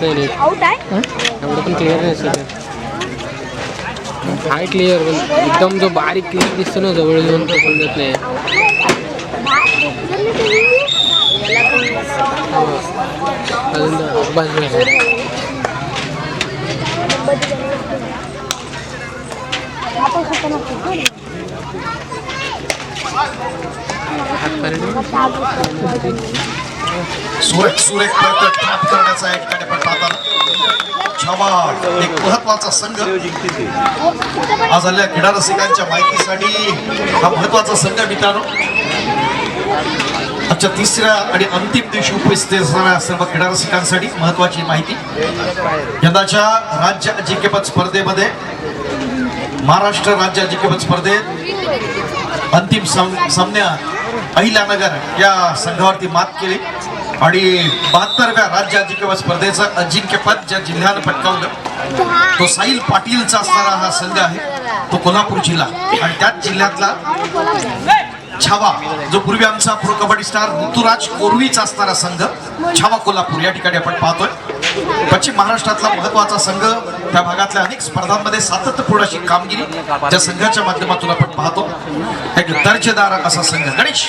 नाही नाही आउट आहे एवढं पण क्लिअर नाही हाय क्लिअर पण एकदम जो बारीक क्लिअर दिसतो ना जवळ येऊन तो समजत नाही. अजून सुरेख सुरेख प्रयत्न ठाप करण्याचा एक ठिकाणी पण पाहताना छावा एक महत्त्वाचा संघ. आज आल्या क्रीडा रसिकांच्या माहितीसाठी हा महत्त्वाचा संघ मित्रांनो. आजच्या तिसऱ्या आणि अंतिम दिवशी उपस्थित असणाऱ्या सर्व क्रीडा रसिकांसाठी महत्वाची माहिती. यंदाच्या राज्य अजिंक्यपद स्पर्धेमध्ये महाराष्ट्र राज्य अजिंक्यपद स्पर्धेत अंतिम सामन्यात अहिल्यानगर या संघावरती मात केली. आणि बहात्तरव्या राज्य अजिंक्यपद स्पर्धेचं अजिंक्यपद ज्या जिल्ह्यानं पटकावलं तो साईल पाटीलचा असणारा हा संघ आहे. तो कोल्हापूर जिल्हा. आणि त्याच जिल्ह्यातला छावा जो पूर्वी आमचा प्रो कबड्डी स्टार ऋतुराज कोरवीचा असणारा संघ छावा कोल्हापूर या ठिकाणी आपण पाहतोय. पश्चिम महाराष्ट्रातला महत्त्वाचा संघ त्या भागातल्या अनेक स्पर्धांमध्ये सातत्यपूर्ण अशी कामगिरी ज्या संघाच्या माध्यमातून आपण पाहतो. एक दर्जेदार असा संघ गणेश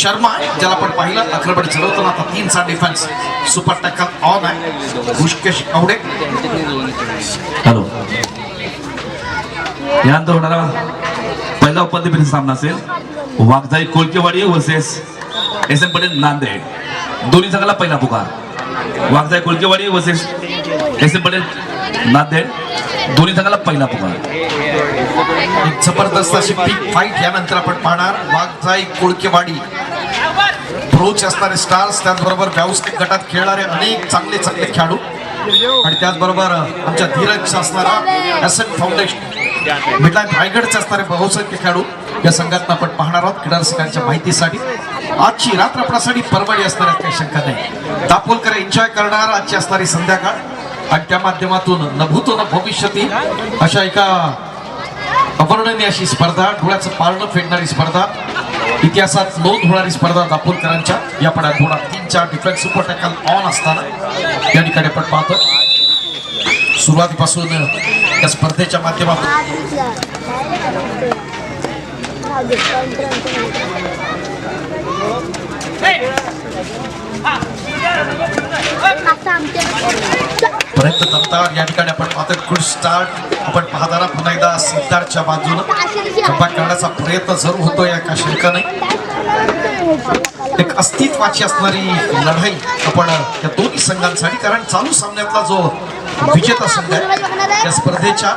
शर्मा ज्याला आपण पाहिलं आक्रमण चढवताना आता तीनचा डिफेन्स सुपर टॅकल ऑन आहे. घुष्केश कवडे. हॅलो यानंतर होणारा पहिला उपाध्यक्ष सामना असेल. Waghjai Kolkewadi versus S M Patel Nanded. दोन्ही संघाला पहिला पुकार. Waghjai Kulkewadi versus S M Patel Nanded. दोन्ही संघाला पहिला पुकार. एक जबरदस्त अशी बिग फाईट यानंतर आपण पाहणार. वाघजाई कुळकेवाडी प्रोच असणारे स्टार्स त्याचबरोबर व्यावसायिक गटात खेळणारे अनेक चांगले चांगले खेळाडू. आणि त्याचबरोबर आमच्या धीरज असणारा एस एन फाउंडेशन मिडलाईन रायगडचे असणारे बहुसंख्य खेळाडू या संघात आपण पाहणार आहोत क्रीडा रसिकांच्या माहितीसाठी. आजची रात्र आपल्यासाठी परवडी असणार काही शंका नाही. दापोलकर एन्जॉय करणार आजची असणारी संध्याकाळ. आणि त्या माध्यमातून न भूतो न भविष्यती. अशा एका अवर्णनीय अशी स्पर्धा डोळ्याचं पारणं फेडणारी स्पर्धा. इतिहासात नोंद होणारी स्पर्धा दापोलकरांच्या. या पण थोडा तीन चार डिफेन्स सुपर टॅकल ऑन असताना. या ठिकाणी आपण पाहतो सुरुवातीपासून या स्पर्धेच्या माध्यमातून. प्रयत्न करतात. या ठिकाणी आपण पाहतो गुड स्टार्ट आपण पाहताना पुन्हा एकदा सिद्धार्थच्या बाजूनं. कपाट करण्याचा प्रयत्न जरूर होतो या का शंकाने एक अस्तित्वाची असणारी लढाई आपण या दोन्ही संघांसाठी कारण चालू सामन्यातला जो विजेता संघ आहे. या स्पर्धेच्या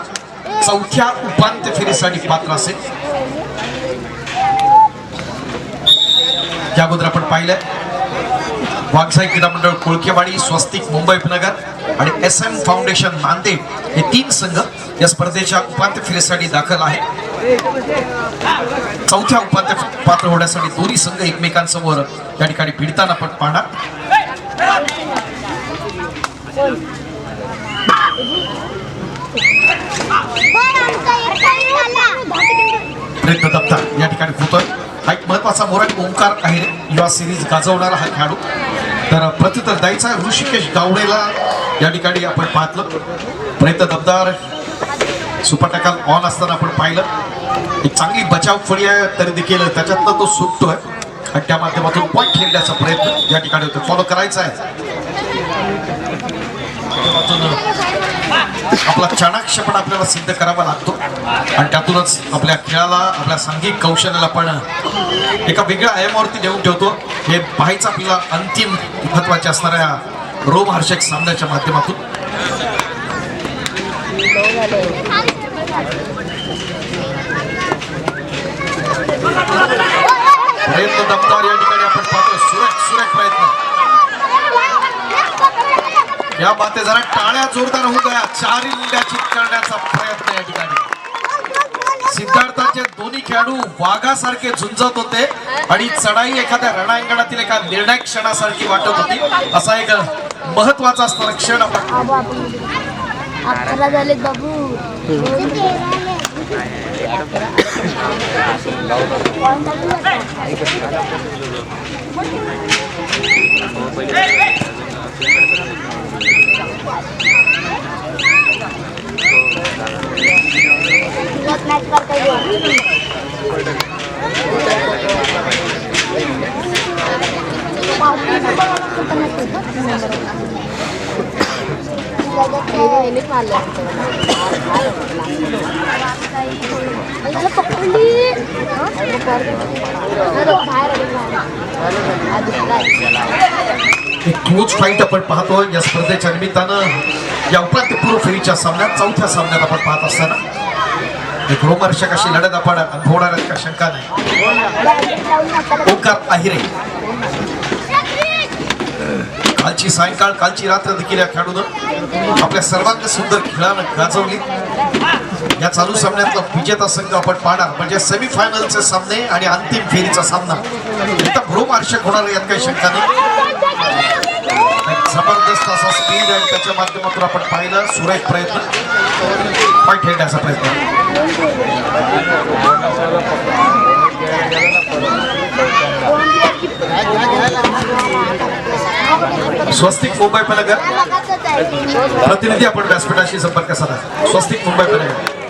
चौथ्या उपांत्य फेरीसाठी पात्र असेल. या अगोदर आपण पाहिलंय. वाघसाई क्रीडा मंडळ कोळकेवाडी स्वस्तिक मुंबई उपनगर आणि एस एम फाउंडेशन नांदेड हे तीन संघ या स्पर्धेच्या उपांत्य फेरीसाठी दाखल आहे. चौथ्या उपांत्य पात्र होण्यासाठी दोन्ही संघ एकमेकांसमोर या ठिकाणी भिडताना आपण पाहणार. प्रयत्न दत्ता या ठिकाणी होतोय हा एक महत्त्वाचा मोराट ओंकार आहे युवा सिरीज गाजवणारा हा खेळाडू. तर प्रतितर द्यायचा ऋषिकेश गावडेला. या ठिकाणी आपण पाहतलं. प्रयत्न दबदार सुपर ऑन असताना आपण पाहिलं. एक चांगली बचाव फळी आहे तरी देखील त्याच्यातनं तो सुटतोय. आणि त्या माध्यमातून पॉईंट खेळण्याचा प्रयत्न या ठिकाणी होतो फॉलो करायचा आहे. माध्यमातून आपला चाणाक्षपणा आपल्याला सिद्ध करावा लागतो. आणि त्यातूनच आपल्या खेळाला आपल्या सांघिक कौशल्याला पण एका वेगळ्या आयामावरती नेऊन ठेवतो. हे पाहायचं आपल्याला अंतिम महत्त्वाच्या असणाऱ्या रोमहर्षक सामन्याच्या माध्यमातून. प्रयत्न दमदार या ठिकाणी आपण पाहतो सुरेख सुरेख प्रयत्न. या बाते जरा टाळ्या जोरदार होऊ द्या. चारी करण्याचा प्रयत्न या ठिकाणी. सिद्धार्थाचे दोन्ही खेळाडू वाघासारखे झुंजत होते आणि चढाई एखाद्या रणांगणातील एका निर्णायक क्षणासारखी वाटत होती. असा एक महत्त्वाचा Nililit na lang ito. एक क्लोज फाईट आपण पाहतो या स्पर्धेच्या निमित्तानं या उपांत्यपूर्व फेरीच्या सामन्यात चौथ्या सामन्यात आपण पाहत असताना एक रोमर्षक अशी लढत आपण अनुभवणार का शंका नाही. ओंकार आहिरे कालची सायंकाळ कालची रात्र देखील या खेळाडून आपल्या सर्वांग सुंदर खेळानं गाजवली. या चालू सामन्यातला विजेता संघ आपण पाहणार. म्हणजे सेमीफायनलचे सामने आणि अंतिम फेरीचा सामना. एकदम भ्रूमार्षक होणार यात काही शंका नाही. जबरदस्त असा स्पीड आणि त्याच्या माध्यमातून आपण पाहिलं. सुरेख प्रयत्न. पण खेळण्याचा प्रयत्न. स्वस्तिक मुंबई पलगर प्रतिनिधी आपण व्यासपीठाशी संपर्क साधा. स्वस्तिक मुंबई पलगर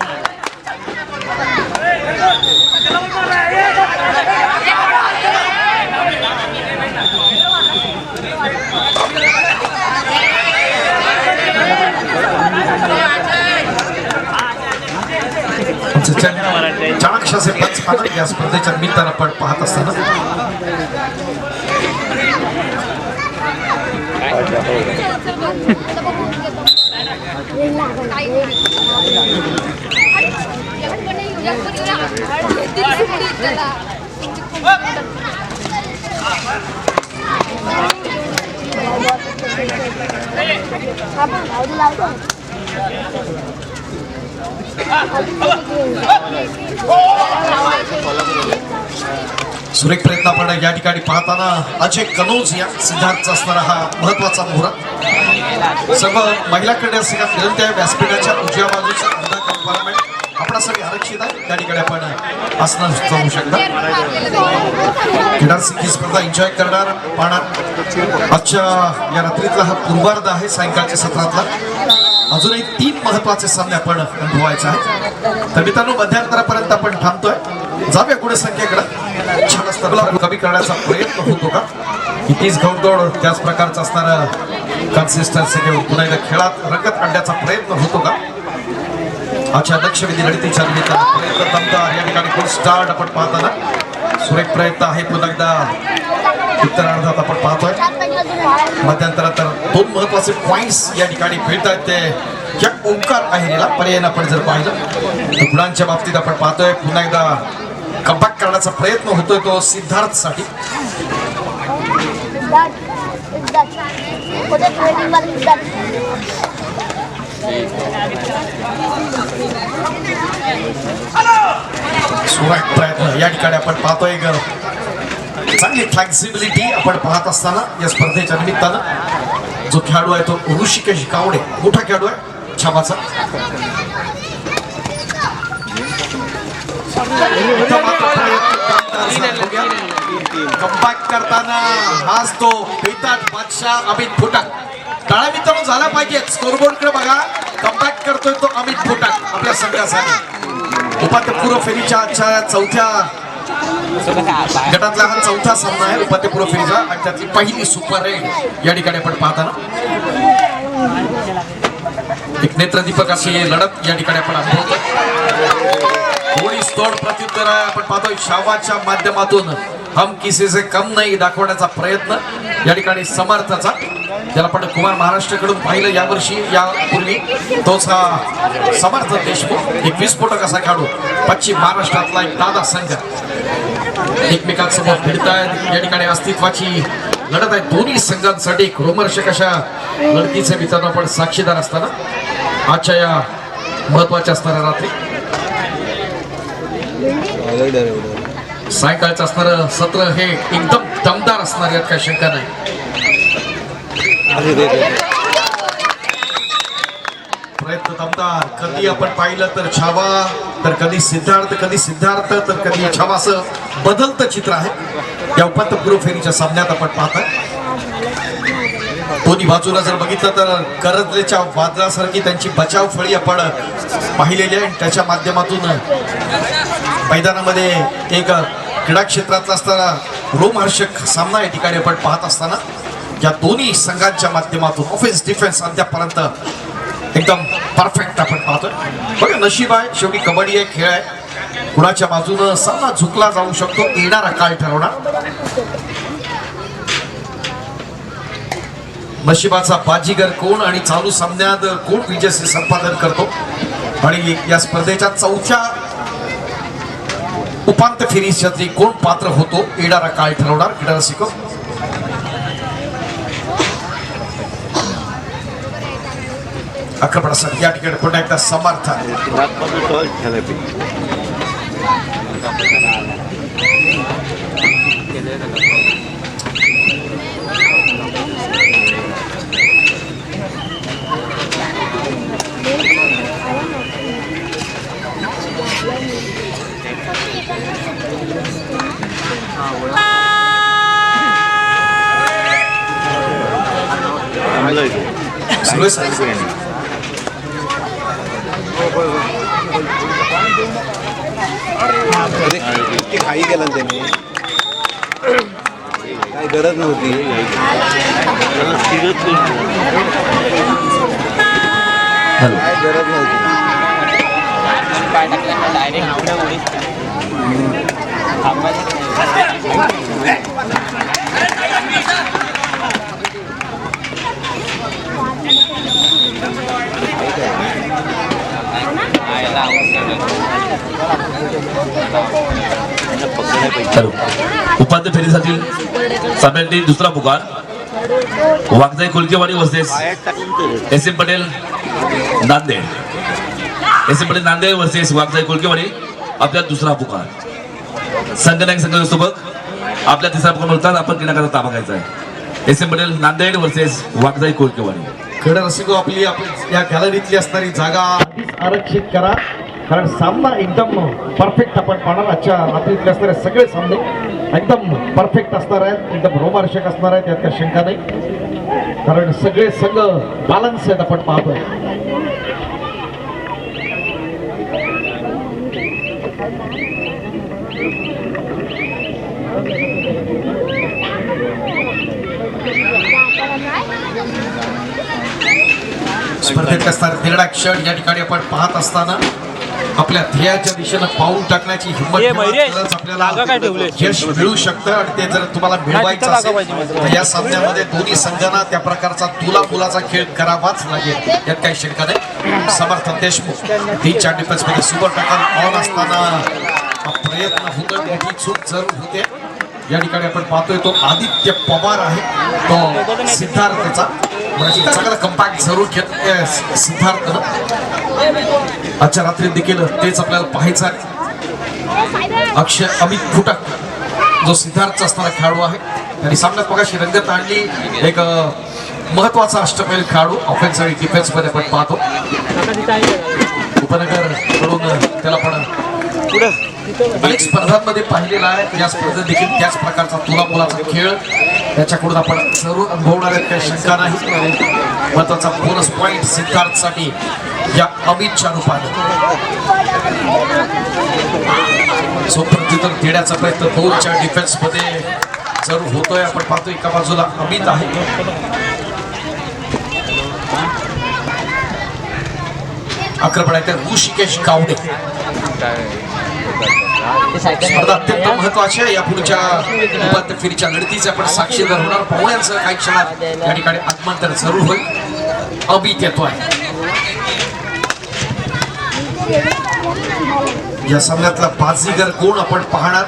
आमचे चॅन- चाणक्य असे या स्पर्धेच्या निमित्तानं आपण पाहत असताना. आपण सुरेख प्रयत्न आपण या ठिकाणी पाहताना अजय कनोज या सिद्धार्थचा असणारा हा महत्त्वाचा मुहूर्त. सर्व महिलाकडे संघात का आहे व्यासपीठाच्या उजव्या बाजूचा अर्धा कंपार्टमेंट आपणासाठी आरक्षित आहे. त्या ठिकाणी आपण असणार जाऊ शकता. क्रीडा ही स्पर्धा एन्जॉय करणार पाहणार. आजच्या या रात्रीतला हा पूर्वार्ध आहे सायंकाळच्या सत्रातला. अजूनही तीन महत्त्वाचे सामने आपण अनुभवायचे आहेत. तर मित्रांनो मध्यांतरापर्यंत आपण थांबतोय. जाऊया गुण संख्येकडे. छान स्तराला कमी करण्याचा प्रयत्न होतो का? तीच घौडदौड त्याच प्रकारचं असणारं कन्सिस्टन्सी घेऊन पुन्हा एकदा खेळात रंगत आणण्याचा प्रयत्न होतो का? अच्छा लक्षवेधी लढतीच्या निमित्तानं प्रयत्न दमदार या ठिकाणी गुड स्टार्ट आपण पाहताना. सुरेख प्रयत्न आहे पुन्हा एकदा. उत्तरार्धात आपण पाहतोय. मध्यंतरात तर दोन महत्त्वाचे पॉइंट्स या ठिकाणी मिळत ते या ओंकार आहेला पर्यायन आपण जर पाहिलं रुग्णांच्या बाबतीत आपण पाहतोय पुन्हा एकदा कमबॅक करण्याचा प्रयत्न होतोय तो सिद्धार्थसाठी प्रयत्न. या ठिकाणी आपण पाहतोय ग चांगली फ्लेक्झिबिलिटी आपण पाहत असताना या स्पर्धेच्या निमित्तानं जो खेळाडू आहे तो ऋषिकेश गावडे. मोठा खेळाडू आहे. छापाचा. कमबॅक करताना हाच तो बेताज बादशाह अमित फुटाक काळा मित्रांनो झाला पाहिजे. स्कोरबोर्डकडे बघा. कमबॅक करतोय तो अमित फुटाक आपल्या संघासाठी. उपात्यपूर्व फेरीच्या आजच्या चौथ्या गटातला हा चौथा सामना आहे उपात्यपूर्व फेरीचा आणि त्यातली पहिली सुपर रेड या ठिकाणी आपण पाहताना. एक नेत्रदीपक अशी लढत या ठिकाणी आपण अनुभवतो कोणी तोड प्रत्युत्तर आहे आपण पाहतोय शावाच्या माध्यमातून हम किसे कम नाही दाखवण्याचा प्रयत्न या ठिकाणी समर्थाचा. ज्याला आपण कुमार महाराष्ट्राकडून पाहिलं यावर्षी यापूर्वी तोच हा समर्थ देशमुख. एक विस्फोटक असा खेळाडू पश्चिम महाराष्ट्रातला एक दादा संघ एकमेकांसमोर भिडतायत. या ठिकाणी अस्तित्वाची लढत आहे. दोन्ही संघांसाठी एक रोमर्षक अशा लढतीचे मित्रांनो आपण साक्षीदार असताना. आजच्या या महत्त्वाच्या असणाऱ्या रात्री. सायंकाळचं असणारं सत्र हे एकदम दमदार असणार यात काही शंका नाही. प्रयत्न दमदार. कधी आपण पाहिलं तर छावा. तर कधी सिद्धार्थ कधी सिद्धार्थ तर कधी छवास असं बदलतं चित्र आहे. या उपांत्यपूर्व फेरीच्या सामन्यात आपण पाहताय. दोन्ही बाजूला जर बघितलं तर करजलेच्या वादळासारखी त्यांची बचाव फळी आपण पाहिलेली आहे. आणि त्याच्या माध्यमातून मैदानामध्ये एक क्रीडा क्षेत्रातला असताना रोमहर्षक सामना या ठिकाणी आपण पाहत असताना या दोन्ही संघांच्या माध्यमातून ऑफेन्स डिफेन्स अद्यापर्यंत एकदम परफेक्ट आपण पाहतोय. बघा नशीब आहे शेवटी कबड्डी आहे खेळ आहे. कुणाच्या बाजूनं सामना झुकला जाऊ शकतो येणारा काळ ठरवणार. नशिबाचा बाजीगर कोण आणि चालू सामन्यात कोण विजयश्री संपादन करतो? आणि या स्पर्धेच्या चौथ्या उपांत्य फेरीसाठी कोण पात्र होतो येणारा काळ ठरवणार क्रीडा रसिक आक्रमणासाठी या ठिकाणी पुन्हा एकदा समर्थ सुरू आहे साहेब. इतकी केला ना त्याने. काय गरज नव्हती. काय गरज नव्हती. हॅलो उपांत्य फेरीसाठी सगळ्यांनी दुसरा पुकार. Waghjai Kulkewadi versus S M Patel Nanded. S M Patel Nanded versus Waghjai Kulkewadi आपला दुसरा पुकार. संघनायक संघासोबत आपल्या तिसरा पुकार होतात आपण किनाकाचा ताबा घ्यायचा आहे. S M Patel Nanded versus Waghjai Kulkewadi खेळ रसिको हो आपली आपली या गॅलरीतली असणारी जागा. आरक्षित करा. कारण सामना एकदम परफेक्ट आपण पाहणार. आजच्या रात्रीतले असणारे सगळे सामने एकदम परफेक्ट असणार आहेत. एकदम रोमार्षक असणार आहेत. यात काही शंका नाही. कारण सगळे संघ बॅलन्स आहेत आपण पाहतोय. स्पर्धेत असणारे दीडा क्षण. या ठिकाणी आपण पाहत असताना आपल्या ध्येयाच्या दिशेनं पाऊल टाकण्याची हिंमत आपल्याला यश मिळू शकतं आणि ते जर तुम्हाला मिळवायचं असेल तर या सामन्यामध्ये दोन्ही संघांना त्या प्रकारचा तुला मुलाचा खेळ करावाच लागेल. यात काही शंका नाही. समर्थ देशमुख तीन चार डिफेन्समध्ये सुपर टक्कर ऑन असताना प्रयत्न होतो मोठी चूक जरूर होते. या ठिकाणी आपण पाहतोय तो आदित्य पवार आहे. तो सिद्धार्थचा. चांगला कम्पॅक्ट जरूर घेत सिद्धार्थ आजच्या रात्री देखील तेच आपल्याला पाहायचं आहे. अक्षय अमित फुटक जो सिद्धार्थचा असणारा खेळाडू आहे. त्यांनी सामन्यात मगाशी रंगत आणली. एक महत्त्वाचा अष्टपैल खेळाडू ऑफेन्स आणि डिफेन्समध्ये आपण पाहतो. उपनगरकडून त्याला पण अनेक स्पर्धांमध्ये पाहिलेला आहे. या स्पर्धेत देखील त्याच प्रकारचा तुला मुलाचा खेळ. त्याच्याकडून आपण जरूर अनुभवणार आहेत. काही शंका नाही. महत्त्वाचा बोनस पॉईंट सिद्धार्थसाठी या अमितच्या रूपाने. सो प्रतितर देण्याचा प्रयत्न दोनच्या डिफेन्समध्ये जरूर होतोय आपण पाहतो एका बाजूला अमित आहे. आक्रमण आहे ते ऋषिकेश गावडे. स्पर्धा अत्यंत महत्वाची आहे. या पुढच्या उपांत्य फेरीच्या लढतीचे आपण साक्षीदार होणार पाहुण्यांचं काही क्षणात या ठिकाणी आगमन तर जरूर होईल. अमित येतो आहे या सामन्यातला बाजीगर कोण आपण पाहणार?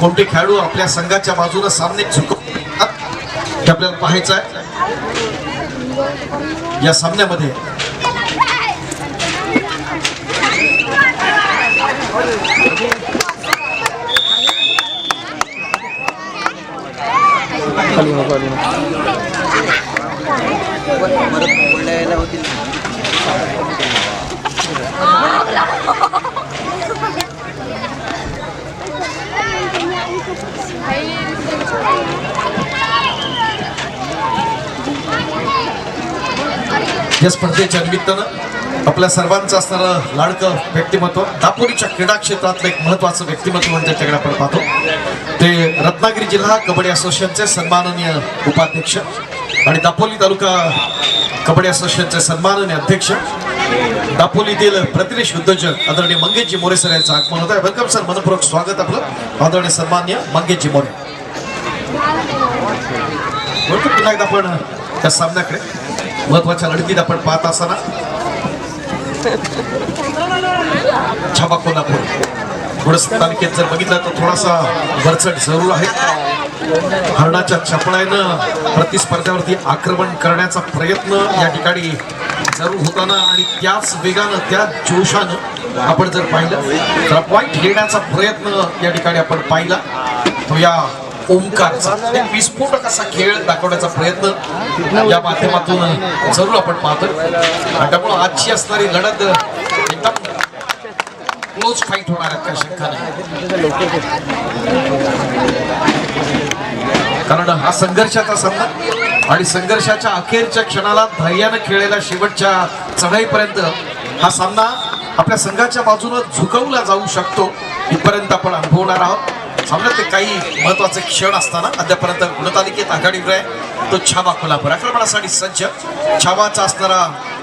कोणते खेळाडू आपल्या संघाच्या बाजूने सामने झुकवतात? हे आपल्याला पाहायचं आहे. या सामन्यामध्ये या स्पर्धेच्या निमित्तानं आपल्या सर्वांचं असणारं लाडकं व्यक्तिमत्व दापोलीच्या क्रीडा क्षेत्रातलं एक महत्वाचं व्यक्तिमत्व म्हणजे त्याच्याकडे आपण पाहतो. ते रत्नागिरी जिल्हा कबड्डी असोसिएशनचे सन्माननीय उपाध्यक्ष आणि दापोली तालुका कबड्डी असोसिएशनचे सन्माननीय अध्यक्ष. दापोलीतील प्रतिनिधी उद्योजक आदरणीय मंगेशजी मोरे सर यांचं आगमन होत आहे. वेलकम सर मनपूर्वक स्वागत आपलं. आदरणीय सन्मान्य मंगेशजी मोरे. पुन्हा एकदा आपण त्या सामन्याकडे. महत्त्वाच्या लढतीत आपण पाहत असताना. छापा कोल्हापूर. थोडस तालुक्यात जर बघितलं तर थोडासा वरचढ जरूर आहे. हरणाच्या छपळ्यानं प्रतिस्पर्ध्यावरती आक्रमण करण्याचा प्रयत्न या ठिकाणी जरूर होताना आणि त्याच वेगानं त्याच जोशानं आपण जर पाहिलं तर पॉईंट घेण्याचा प्रयत्न या ठिकाणी आपण पाहिला. तो या ओंकारचा विस्फोटक असा खेळ दाखवण्याचा प्रयत्न या माध्यमातून जरूर आपण पाहतो त्यामुळे त्यामुळं आजची असणारी लढत एकदम क्लोज फाईट होणार आहेत काही शंका नाही कारण हा संघर्षाचा सामना आणि संघर्षाच्या अखेरच्या क्षणाला धैर्यानं खेळलेल्या शेवटच्या चढाईपर्यंत हा सामना आपल्या संघाच्या बाजूनं झुकवला जाऊ शकतो इथपर्यंत आपण अनुभवणार आहोत. सामन्यात काही महत्त्वाचे क्षण असताना अद्यापर्यंत गुणतालिकेत आघाडीवर आहे. तो छावा कोल्हापूर. आक्रमणासाठी सज्ज. छावाचा असणारा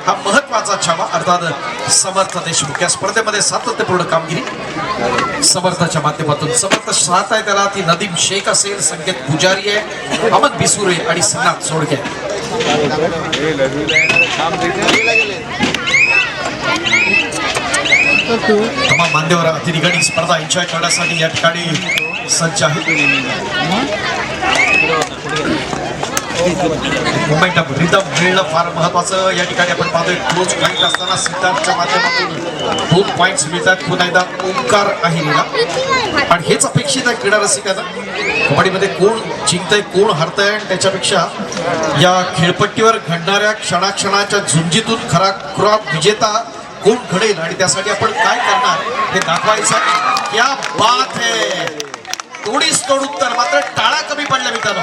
हा महत्त्वाचा छावा अर्थात समर्थ देशमुख. या स्पर्धेमध्ये सातत्यपूर्ण कामगिरी. समर्थाच्या माध्यमातून समर्थ साथ आहे त्याला. ती नदीम शेख असेल संकेत पुजारी आहे अमन बिसुरे आणि सिनाथ सोडके. तमाम मान्यवर अतिरिगणी स्पर्धा एन्जॉय करण्यासाठी या ठिकाणी सज्ज आहेत मुंबईला रिदम मिळणं फार महत्वाचं. या ठिकाणी आपण पाहतोय क्लोज पॉईंट असताना सिद्धार्थच्या माध्यमातून दोन पॉईंट्स मिळतात. पुन्हा एकदा ओंकार अहिरीला आणि हेच अपेक्षित आहे क्रीडा रसिकांना. कबड्डीमध्ये कोण जिंकतंय कोण हरतंय आणि त्याच्यापेक्षा या खेळपट्टीवर घडणाऱ्या क्षणाक्षणाच्या झुंजीतून खरा खुरा विजेता कोण घडेल? आणि त्यासाठी आपण काय करणार हे दाखवायचं क्या बात है! तोडीस तोड उत्तर मात्र टाळा कमी पडल्या मित्रांनो.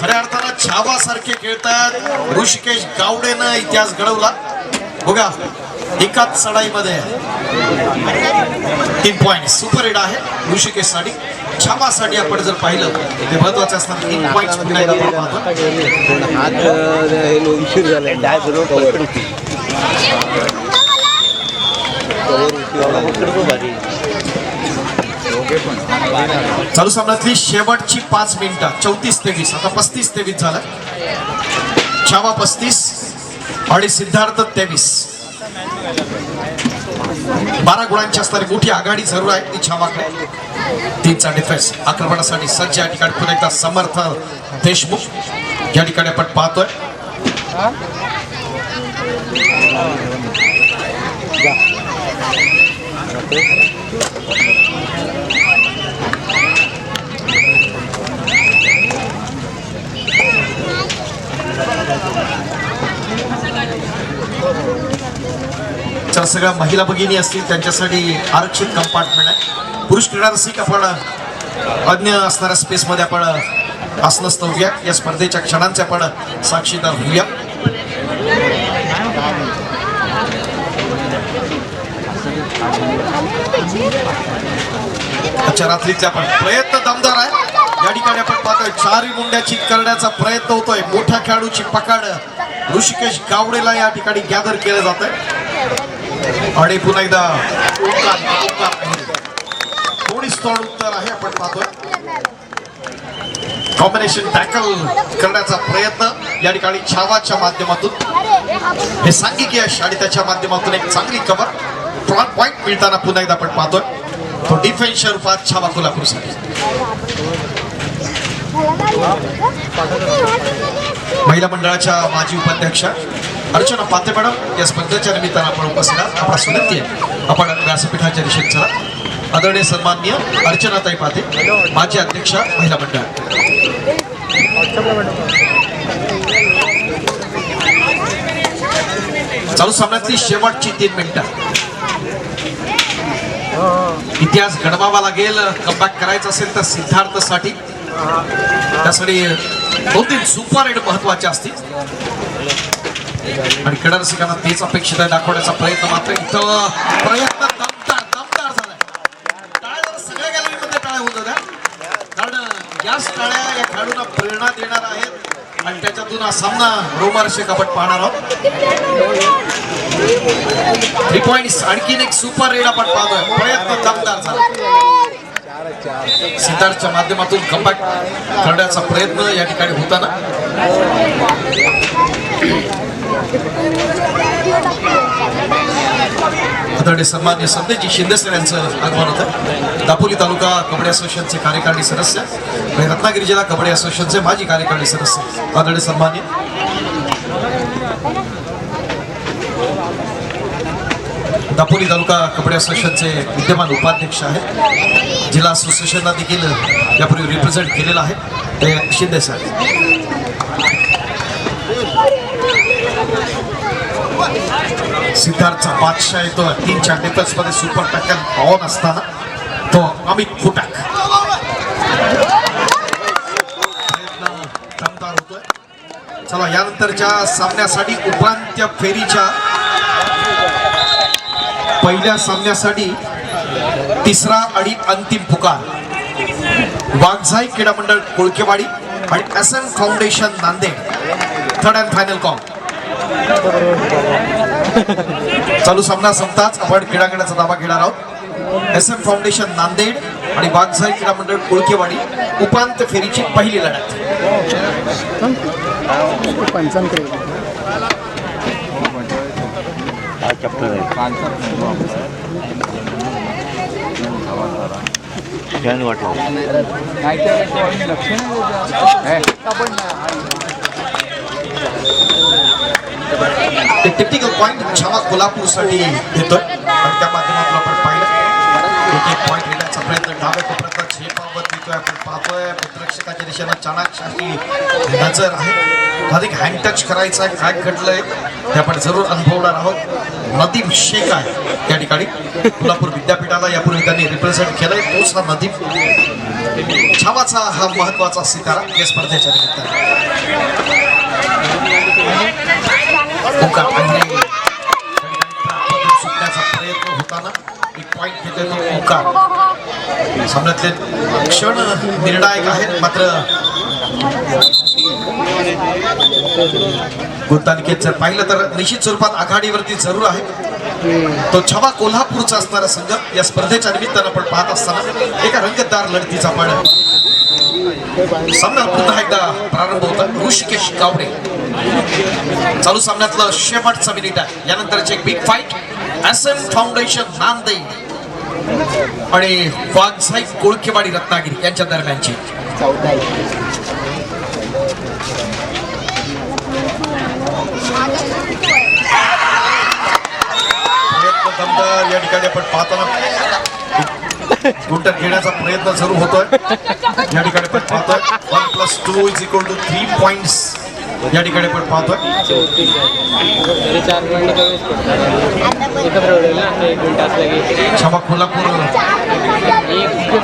खऱ्या अर्थानं छावा सारखे खेळतात. ऋषिकेश गावडेनं इतिहास घडवला. बघा एकाच चढाईमध्ये तीन पॉईंट सुपर हिट आहे ऋषिकेशसाठी छापासाठी आपण जर पाहिलं ते महत्वाचं असणार तीन पॉईंट चालू सामन्यातली शेवटची पाच मिनिटं. चौतीस तेवीस आता पस्तीस तेवीस झालं. छावा पस्तीस आणि सिद्धार्थ तेवीस. बारा गुणांची असणारी मोठी आघाडी जरूर आहे ती छावाकडे. तीनचा डिफेन्स आक्रमणासाठी सज्ज या ठिकाणी पुन्हा एकदा समर्थ देशमुख. या ठिकाणी आपण पाहतोय. ज्या सगळ्या महिला भगिनी असतील त्यांच्यासाठी आरक्षित कंपार्टमेंट आहे. पुरुष क्रीडारसिक आपण अज्ञ असणाऱ्या स्पेसमध्ये आपण आसनस्थ होऊया. या स्पर्धेच्या क्षणांचे आपण साक्षीदार होऊया. अच्छा रात्रीचे आपण प्रयत्न दमदार आहे. या ठिकाणी आपण पाहतोय चारी मुंड्याची करण्याचा प्रयत्न होतोय. मोठ्या खेळाडूची पकड ऋषिकेश गावडेला या ठिकाणी गॅदर केलं जात आहे आणि पुन्हा एकदा ओंकार, उत्तर आहे आपण पाहतोय. कॉम्बिनेशन टॅकल करण्याचा प्रयत्न या ठिकाणी छावाच्या माध्यमातून. हे सांघिक यश आणि त्याच्या माध्यमातून एक चांगली कवर पॉईंट मिळताना पुन्हा एकदा आपण पाहतोय. तो डिफेन्सच्या रूपात छावा कोल्हापूरसाठी. महिला मंडळाच्या माजी उपाध्यक्षा अर्चना पाते मॅडम या स्पर्धेच्या निमित्तानं आपण उपस्थित आहात. आपला सुनंती आहे आपण व्यासपीठाच्या दिशेने चला. आदरणीय सन्माननीय अर्चनाताई पाते माजी अध्यक्षा महिला मंडळ. चालू सामन्यातली शेवटची तीन मिनिटं. इतिहास घडवावा लागेल कमबॅक करायचा असेल तर सिद्धार्थसाठी. त्यासाठी दोन तीन सुपर एड महत्त्वाचे असतील. आणि क्रीडा रसिकांना तेच अपेक्षित आहे दाखवण्याचा प्रयत्न मात्र इथं प्रयत्न दमदार दमदार झालाय. टाळ्या सगळ्या गॅलरीमध्ये टाळ्या होत होत्या कारण याच टाळ्या या खेळाडूंना प्रेरणा देणार आहेत. आणि त्याच्यातून हा सामना रोमार्शक आपण पाहणार आहोत. थ्री पॉईंट आणखीन एक सुपर रेड आपण पाहतोय. प्रयत्न दमदार झाला. सिद्धार्थच्या माध्यमातून कमबॅक करण्याचा प्रयत्न या ठिकाणी होताना. आदरणीय सन्मान्य संदेशजी शिंदे सर यांचं आगमन होतं. दापोली तालुका कबड्डी असोसिएशनचे कार्यकारिणी सदस्य आणि रत्नागिरी जिल्हा कबड्डी असोसिएशनचे माजी कार्यकारिणी सदस्य. आदरणीय सन्मान्य. दापोली तालुका कबड्डी असोसिएशनचे विद्यमान उपाध्यक्ष आहेत जिल्हा असोसिएशनला देखील यापूर्वी रिप्रेझेंट केलेलं आहे. ते शिंदे साहेब सिद्धार्थचा बादशाह येतो तीनच्या डिफेन्समध्ये सुपर टॅकल ऑन असताना तो अमित फुटाक दमदार होतोय. चला यानंतरच्या सामन्यासाठी उपांत्य फेरीच्या पहिल्या सामन्यासाठी तिसरा आणि अंतिम पुकार. वाघझाई क्रीडा मंडळ कोळकेवाडी आणि S M foundation Nanded. Third and final call चालू सामना संपताच आपण क्रीडांगणाचा दावा घेणार आहोत. एस एम फाउंडेशन नांदेड आणि वाघझाई क्रीडा मंडळ कोळकेवाडी उपांत्य फेरीची पहिली लढत. चॅप्टर आहे फॅन वाटला ते टेक्निकल पॉईंट छावा कोल्हापूरसाठी देतोय आणि त्या माध्यमातून आपण पाहिलं. एक एक पॉईंट घेण्याचा प्रयत्न डाव्या कोपऱ्यातला झेपावत देतोय आपण. पाहतोय क्षेत्ररक्षकाच्या दिशेनं चाणाक्षाची नजर आहे. अधिक हँड टच करायचा काय घडलंय ते आपण जरूर अनुभवणार आहोत. नदीम शेख आहे त्या ठिकाणी. कोल्हापूर विद्यापीठाला यापूर्वी त्यांनी रिप्रेझेंट केलंय. तोच हा नदीम. छावाचा हा महत्त्वाचा सितारा या स्पर्धेच्या निमित्ताने. ओंकार पांढरे सुटण्याचा प्रयत्न होताना एक पॉईंट घेतोय तो ओंकार सामन्यातले क्षण निर्णायक आहेत मात्र गुंतालिकेत जर पाहिलं तर निश्चित स्वरूपात आघाडीवरती जरूर आहे. तो छवा कोल्हापूरचा असणारा संघ या स्पर्धेच्या निमित्तानं आपण पाहत असताना एका रंगतदार लढतीचा पण सामना पुन्हा एकदा प्रारंभ होता. ऋषिकेश गावडे. चालू सामन्यातलं शेवटचं मिनिट आहे. यानंतरची एक big fight S M foundation Nanded आणि वाघसाई कोळकेवाडी रत्नागिरी यांच्या दरम्यानची. दमदार या ठिकाणी आपण पाहताना गुंटर घेण्याचा प्रयत्न जरूर होतोय. या ठिकाणी आपण पाहतोय. One plus two is equal to three points या ठिकाणी आपण पाहतोय. क्षमा कोल्हापूर.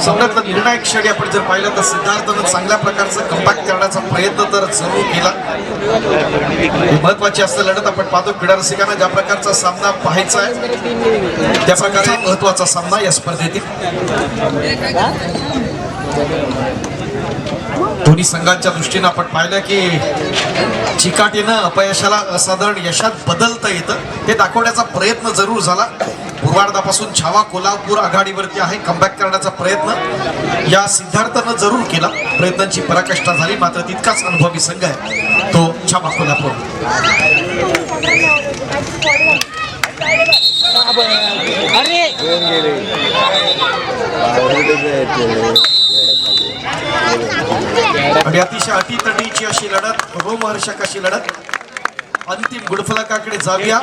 सामन्यातला निर्णायक क्षणी आपण जर पाहिलं तर सिद्धार्थनं चांगल्या प्रकारचं कम्बॅक करण्याचा प्रयत्न तर जरूर केला. महत्वाची असं लढत आपण पाहतो क्रीडा रसिकांना ज्या प्रकारचा सामना पाहायचा आहे त्या प्रकारचा महत्त्वाचा सामना या स्पर्धेतील. दोन्ही संघांच्या दृष्टीनं आपण पाहिलं की चिकाटीनं अपयशाला असाधारण यशात बदलता येतं. हे दाखवण्याचा प्रयत्न जरूर झाला. पूर्वार्धापासून छावा कोल्हापूर आघाडीवरती आहे. कमबॅक करण्याचा प्रयत्न या सिद्धार्थानं जरूर केला. प्रयत्नांची पराकाष्ठा झाली. मात्र तितकाच अनुभवी संघ आहे. तो छावा कोल्हापूर. आणि अतिशय अटीतटीची अशी लढत रोमहर्षक अशी लढत. अंतिम गुडफलकाकडे जाऊया.